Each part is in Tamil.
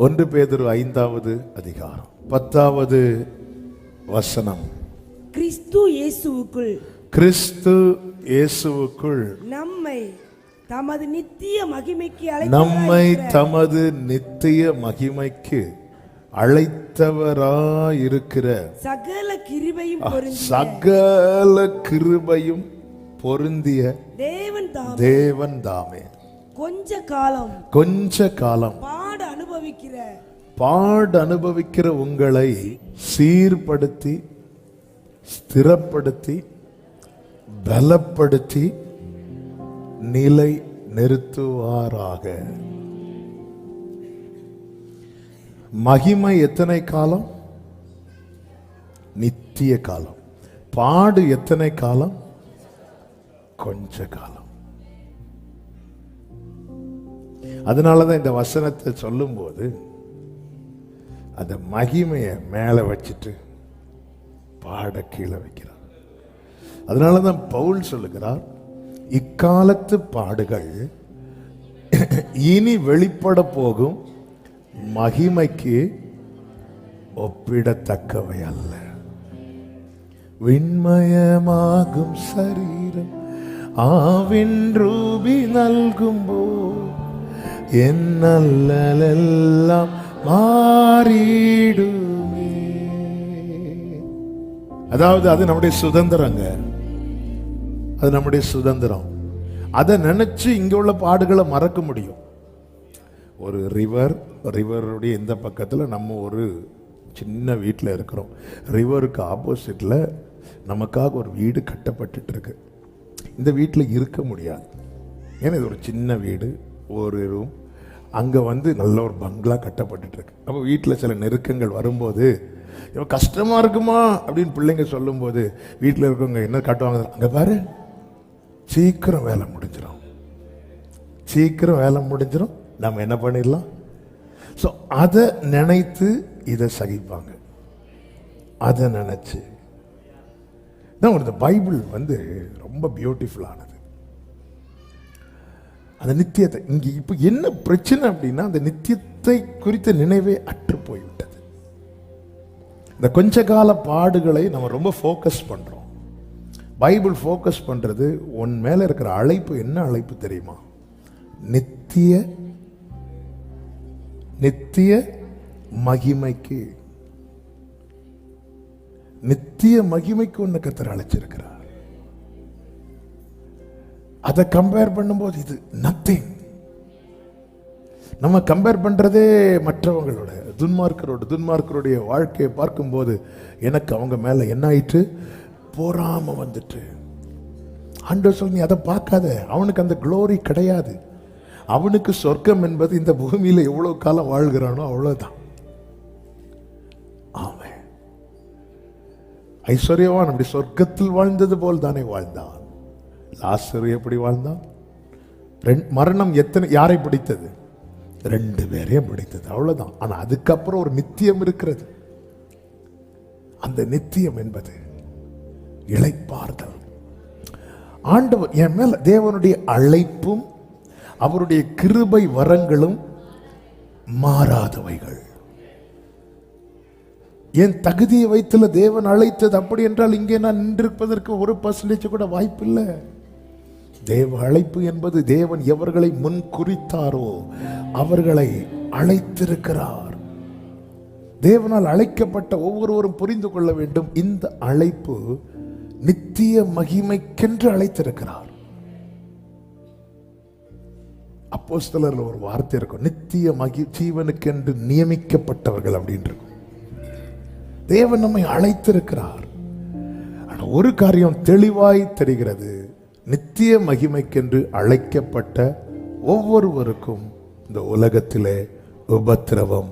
ஒன்று பேதுரு ஐந்தாவது அதிகாரம். பத்தாவது வசனம். கிறிஸ்து இயேசுவுக்குள். கிறிஸ்து இயேசுவுக்குள். நம்மை தமது நித்திய மகிமைக்கு நம்மை தமது நித்திய மகிமைக்கு அழைத்தவராயிருக்கிற. சகல கிருபையும் சகல கிருபையும் பொருந்திய தேவன் தாம். தேவன் தாமே. கொஞ்ச காலம். கொஞ்ச காலம். அனுபவிக்கிற. பாடு அனுபவிக்கிற உங்களை சீர்படுத்தி ஸ்திரப்படுத்தி பலப்படுத்தி நிலை நிறுத்துவாராக மகிமை எத்தனை காலம்? நித்திய காலம். பாடு எத்தனை காலம்? கொஞ்ச காலம். அதனால தான் இந்த வசனத்தை சொல்லும்போது அந்த மகிமையை மேலே வச்சுட்டு பாட கீழே வைக்கிறார். அதனால தான் பவுல் சொல்லுகிறார் இக்காலத்து பாடுகள் இனி வெளிப்பட போகும் மகிமைக்கு ஒப்பிடத்தக்கவை அல்ல. விண்மயமாகும் சரீரம் ஆவின் ரூபி நல்கும்போ என் நல்லலெல்லாம் மாறிடுமே. அதாவது அது நம்முடைய சுதந்திரங்க. அது நம்முடைய சுதந்திரம். அதை நினைச்சு இங்க உள்ள பாடுகளை மறக்க முடியும். ஒரு ரிவர் ரிவருடைய இந்த பக்கத்தில் நம்ம ஒரு சின்ன வீட்டில் இருக்கிறோம். ரிவருக்கு ஆப்போசிட்டில் நமக்காக ஒரு வீடு கட்டப்பட்டுருக்கு இந்த வீட்டில் இருக்க முடியாது. ஏன்னா இது ஒரு சின்ன வீடு. ஒரு ரூம் அங்கே வந்து நல்ல ஒரு பங்களா கட்டப்பட்டுருக்கு அப்போ வீட்டில் சில நெருக்கங்கள் வரும்போது இவன் கஷ்டமாக இருக்குமா? அப்படின்னு பிள்ளைங்க சொல்லும்போது வீட்டில் இருக்கவங்க என்ன காட்டுவாங்க? அங்கே பாரு சீக்கிரம் வேலை முடிஞ்சிடும் சீக்கிரம் வேலை முடிஞ்சிடும் நம்ம என்ன பண்ணிடலாம்? ஸோ அதை நினைத்து இதை சகிப்பாங்க. அதை நினச்சி. தான் ஒரு பைபிள் வந்து ரொம்ப பியூட்டிஃபுல்லானது அந்த நித்தியத்தை. இங்கே இப்போ என்ன பிரச்சனை அப்படின்னா அந்த நித்தியத்தை குறித்த நினைவே அற்று போய்விட்டது. இந்த கொஞ்ச கால பாடுகளை நம்ம ரொம்ப ஃபோக்கஸ் பண்ணுறோம் பைபிள் ஃபோக்கஸ் பண்ணுறது உன் மேலே இருக்கிற அழைப்பு என்ன அழைப்பு தெரியுமா? நித்திய நித்திய மகிமைக்கு. நித்திய மகிமைக்கு உன்னை கத்தர் அழைச்சிருக்கிறார். அதை கம்பேர் பண்ணும்போது இது நத்திங் நம்ம கம்பேர் பண்ணுறதே மற்றவங்களோட துன்மார்க்கரோட துன்மார்க்கருடைய வாழ்க்கையை பார்க்கும்போது எனக்கு அவங்க மேலே என்ன ஆயிற்று? போராம வந்துட்டு ஆண்டவர் சொல்லி நீ அதை பார்க்காத. அவனுக்கு அந்த க்ளோரி கிடையாது. அவனுக்கு சொர்க்கம் என்பது இந்த பூமியில் எவ்வளோ காலம் வாழ்கிறானோ அவ்வளோதான் ஆமாம் ஐஸ்வர்யவான் அப்படி சொர்க்கத்தில் வாழ்ந்தது போல் தானே வாழ்ந்தான் லாசர் எப்படி வாழ்ந்தான்? ரெண்- மரணம் எத்தனை யாரை பிடித்தது? ரெண்டு பேரையும் பிடித்தது அவ்வளோதான் ஆனால் அதுக்கப்புறம் ஒரு நித்தியம் இருக்கிறது. அந்த நித்தியம் என்பது இழைப்பார்தல் ஆண்டவர் என் மேலே தேவனுடைய அழைப்பும் அவருடைய கிருபை வரங்களும் மாறாதவைகள். என் தகுதியை வைத்துல தேவன் அழைத்தது அப்படி என்றால் இங்கே நான் நின்றிருப்பதற்கு ஒரு பர்சன்டேஜ் கூட வாய்ப்பில்லை. தேவ அழைப்பு என்பது தேவன் எவர்களை முன் குறித்தாரோ அவர்களை அழைத்திருக்கிறார். தேவனால் அழைக்கப்பட்ட ஒவ்வொருவரும் புரிந்து கொள்ள வேண்டும். இந்த அழைப்பு நித்திய மகிமைக்கென்று அழைத்திருக்கிறார். அப்போஸ்தலர்ல ஒரு வார்த்தை இருக்கும். நித்திய மகி ஜீவனுக்கென்று நியமிக்கப்பட்டவர்கள் அப்படின்னு இருக்கும். தேவன் நம்மை அழைத்திருக்கிறார். ஆனால் ஒரு காரியம் தெளிவாய் தெரிகிறது. நித்திய மகிமைக்கென்று அழைக்கப்பட்ட ஒவ்வொருவருக்கும் இந்த உலகத்திலே உபத்திரவம்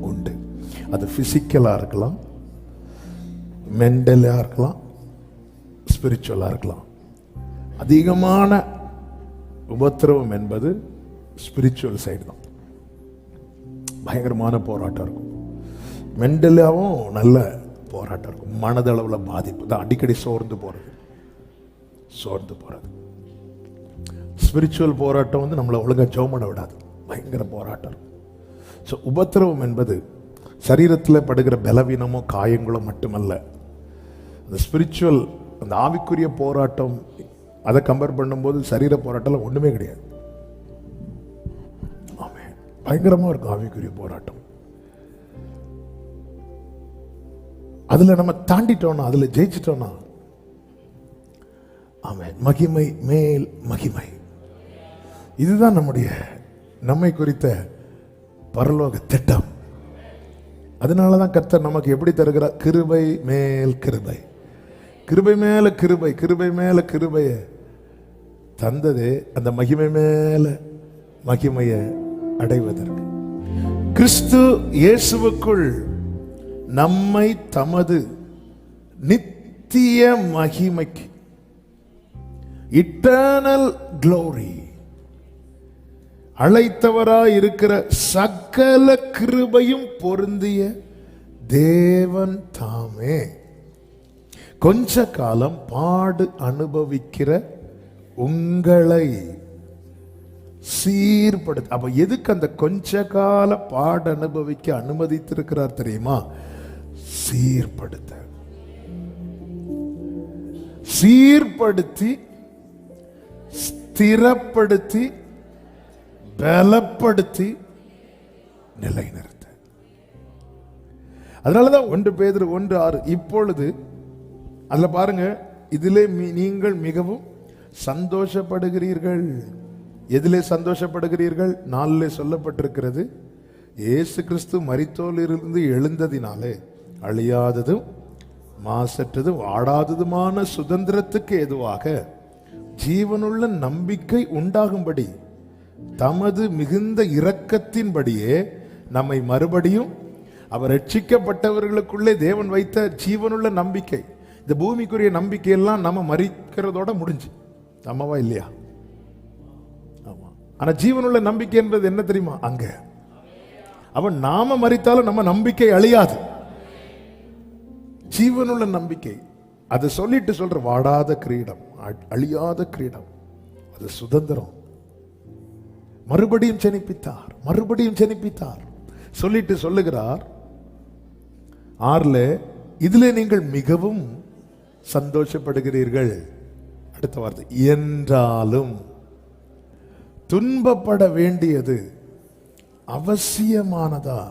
உண்டு. அது ஃபிசிக்கலாக இருக்கலாம் மென்டலாக இருக்கலாம் ஸ்பிரிச்சுவலாக இருக்கலாம். அதிகமான உபத்திரவம் என்பது ஸ்பிரிச்சுவல் சைடு தான். பயங்கரமான போராட்டம் இருக்கும். மென்டலாகவும் நல்ல போராட்டம் இருக்கும். மனதளவில் பாதிப்பு. தான் அடிக்கடி சோர்ந்து போகிறது சோர்ந்து போகிறது ஸ்பிரிச்சுவல் போராட்டம் வந்து நம்மளை ஒழுங்காக ஜெபம் விடாது. பயங்கர போராட்டம். ஸோ உபத்திரவம் என்பது சரீரத்தில் படுகிற பலவீனமோ காயங்களோ மட்டுமல்ல. அந்த ஸ்பிரிச்சுவல் அந்த ஆவிக்குரிய போராட்டம் அதை கம்பேர் பண்ணும்போது சரீர போராட்டம்லாம் ஒன்றுமே கிடையாது. ஆமாம் பயங்கரமாக இருக்கும் ஆவிக்குரிய போராட்டம். அதில் நம்ம தாண்டிட்டோம்னா அதில் ஜெயிச்சிட்டோம்னா ஆமென். மகிமை மேல் மகிமை. இதுதான் நம்முடைய நம்மை குறித்த பரலோக திட்டம். அதனால தான் கர்த்தர் நமக்கு எப்படி தருகிறார் கிருபை மேல் கிருபை. கிருபை மேல கிருபை கிருபை மேல கிருபையை தந்தது அந்த மகிமை மேல மகிமையை அடைவதற்கு. கிறிஸ்து இயேசுவுக்குள் நம்மை தமது நித்திய மகிமைக்கு இட்டர்னல் க்ளோரி அழைத்தவராய் இருக்கிற சகல கிருபையும் பொருந்திய தேவன் தாமே. கொஞ்ச காலம் பாடு அனுபவிக்கிற உங்களை சீர்படுத்த அப்ப எதுக்கு அந்த கொஞ்ச கால பாடு அனுபவிக்க அனுமதித்திருக்கிறார் தெரியுமா? சீர்படுத்த. சீர்படுத்தி ஸ்திரப்படுத்தி பலப்படுத்தி நிலைநிறுத்த. அதனாலதான் ஒன்று பேதர் ஒன்று ஆறு. இப்பொழுது அதில் பாருங்க இதிலே நீங்கள் மிகவும் சந்தோஷப்படுகிறீர்கள். எதிலே சந்தோஷப்படுகிறீர்கள்? நாளிலே சொல்லப்பட்டிருக்கிறது இயேசு கிறிஸ்து மரித்தோலிருந்து எழுந்ததினாலே அழியாததும் மாசற்றதும் ஆடாததுமான சுதந்திரத்துக்கு எதுவாக ஜீவனுள்ள நம்பிக்கை உண்டாகும்படி தமது மிகுந்த இரக்கத்தின்படியே நம்மை மறுபடியும் அவர் ரட்சிக்கப்பட்டவர்களுக்குள்ளே தேவன் வைத்த ஜீவனுள்ள நம்பிக்கை இந்த பூமிக்குரிய நம்பிக்கையெல்லாம் நம்ம மறிக்கிறதோட முடிஞ்சு. நம்மவா இல்லையா? ஆமா. ஆனா ஜீவனுள்ள நம்பிக்கை என்பது என்ன தெரியுமா? அங்க. அவன் நாம மறித்தாலும் நம்ம நம்பிக்கை அழியாது. ஜீவனுள்ள நம்பிக்கை. அதை சொல்லிட்டு சொல்ற வாடாத கிரீடம் அ- அழியாத கிரீடம். அது சுதந்திரம். மறுபடியும் ஜெனிப்பித்தார் மறுபடியும் ஜெனிப்பித்தார். சொல்லிட்டு சொல்லுகிறார் ஆறுல இதுல நீங்கள் மிகவும் சந்தோஷப்படுகிறீர்கள். அடுத்த வார்த்தை என்றாலும் துன்பப்பட வேண்டியது அவசியமானதா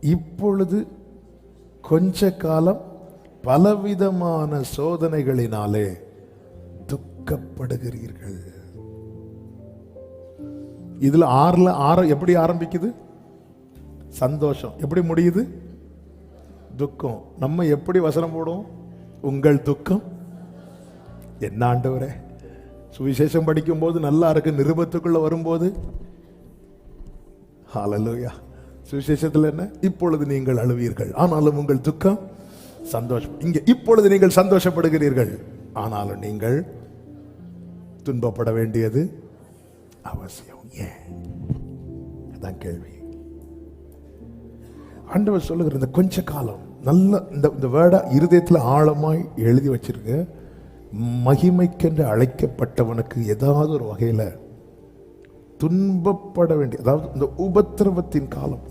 இப்பொழுது கொஞ்ச காலம் பலவிதமான சோதனைகளினாலே துக்கப்படுகிறீர்கள். இதில் ஆறில் ஆற எப்படி ஆரம்பிக்குது? சந்தோஷம். எப்படி முடியுது? துக்கம். நம்ம எப்படி வசனம் போடுவோம்? உங்கள் துக்கம்? என்ன ஆண்டவரே? சுவிசேஷம் படிக்கும்போது நல்லா இருக்கு நிருபத்துக்குள்ள வரும்போது. ஹalleluya சுவிசேஷத்தில் என்ன? இப்பொழுது நீங்கள் அழுவீர்கள். ஆனாலும் உங்கள் துக்கம்? சந்தோஷம். இங்கே இப்பொழுது நீங்கள் சந்தோஷப்படுகிறீர்கள். ஆனாலும் நீங்கள் துன்பப்பட வேண்டியது அவசியம். ஏன்? அதான் கேள்வி. ஆண்டவர் சொல்லுகிற இந்த கொஞ்ச காலம் நல்ல இந்த இந்த வேர்டை இருதயத்தில் ஆழமாய் எழுதி வச்சிருக்க மகிமைக்கென்று அழைக்கப்பட்டவனுக்கு ஏதாவது ஒரு வகையில் துன்பப்பட வேண்டிய அதாவது இந்த உபத்திரவத்தின் காலம்